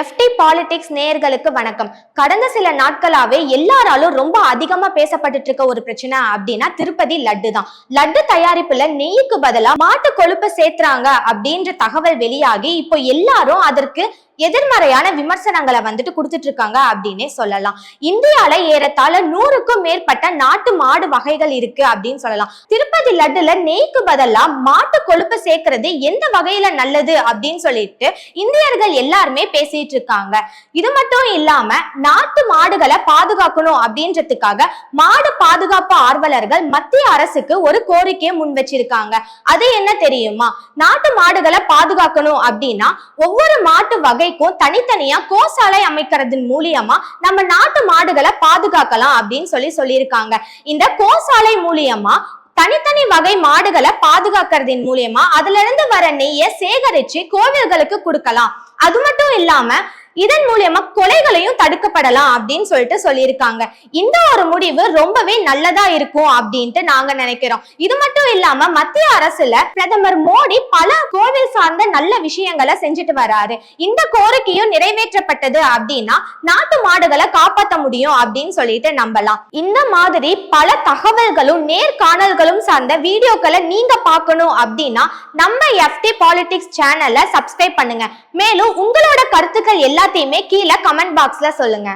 FD politics நேயர்களுக்கு வணக்கம். கடந்த சில நாட்களாவே எல்லாராலும் ரொம்ப அதிகமா பேசப்பட்டுட்டு இருக்க ஒரு பிரச்சனை அப்படின்னா திருப்பதி லட்டு தான். லட்டு தயாரிப்புல நெய்க்கு பதிலா மாட்டு கொழுப்பு சேர்த்துறாங்க அப்படின்ற தகவல் வெளியாகி இப்போ எல்லாரும் அதற்கு எதிர்மறையான விமர்சனங்களை வந்துட்டு கொடுத்துட்டு இருக்காங்க அப்படின்னே சொல்லலாம். இந்தியால ஏறத்தாழ நூறுக்கும் மேற்பட்ட நாட்டு மாடு வகைகள் இருக்கு அப்படின்னு சொல்லலாம். திருப்பதி லட்டுல நெய்க்கு பதிலா மாட்டு கொழுப்பு சேர்க்கறது எந்த வகையில நல்லது அப்படின்னு சொல்லிட்டு இந்தியர்கள் எல்லாருமே பேசிட்டு இருக்காங்க இது மட்டும் இல்லாம நாட்டு மாடுகளை பாதுகாக்கணும் அப்படின்றதுக்காக மாடு பாதுகாப்பு ஆர்வலர்கள் மத்திய அரசுக்கு ஒரு கோரிக்கையை முன் வச்சிருக்காங்க அது என்ன தெரியுமா? நாட்டு மாடுகளை பாதுகாக்கணும் அப்படின்னா ஒவ்வொரு மாட்டு வகை வகைக்கும் தனித்தனியா கோசாலை அமைக்கிறதன் மூலியமா நம்ம நாட்டு மாடுகளை பாதுகாக்கலாம் அப்படின்னு சொல்லி சொல்லியிருக்காங்க. இந்த கோசாலை மூலியமா தனித்தனி வகை மாடுகளை பாதுகாக்கிறதின் மூலியமா அதுல இருந்து வர நெய்யை சேகரிச்சு கோவில்களுக்கு கொடுக்கலாம். அது மட்டும் இல்லாம இதன் மூலியமா கொலைகளையும் தடுக்கப்படலாம் அப்படின்னு சொல்லிட்டு சொல்லியிருக்காங்க. இந்த ஒரு முடிவு ரொம்பவே நல்லதா இருக்கும் அப்படின்ட்டு நாங்க நினைக்கிறோம். இது மட்டும் இல்லாம மத்திய அரசுல பிரதமர் மோடி பல கோவில் சார்ந்த நல்ல விஷயங்களை செஞ்சுட்டு வராரு. இந்த கோரிக்கையும் நிறைவேற்றப்பட்டது அப்படின்னா நாட்டு மாடுகளை காப்பாற்ற முடியும் அப்படின்னு சொல்லிட்டு நம்பலாம். இந்த மாதிரி பல தகவல்களும் நேர்காணல்களும் சார்ந்த வீடியோக்களை நீங்க பார்க்கணும் அப்படின்னா நம்ம எஃப்டி பாலிடிக்ஸ் சேனலை சப்ஸ்கிரைப் பண்ணுங்க. மேலும் உங்களோட கருத்துக்கள் எல்லாத்தையுமே கீழே கமெண்ட் பாக்ஸ்ல சொல்லுங்க.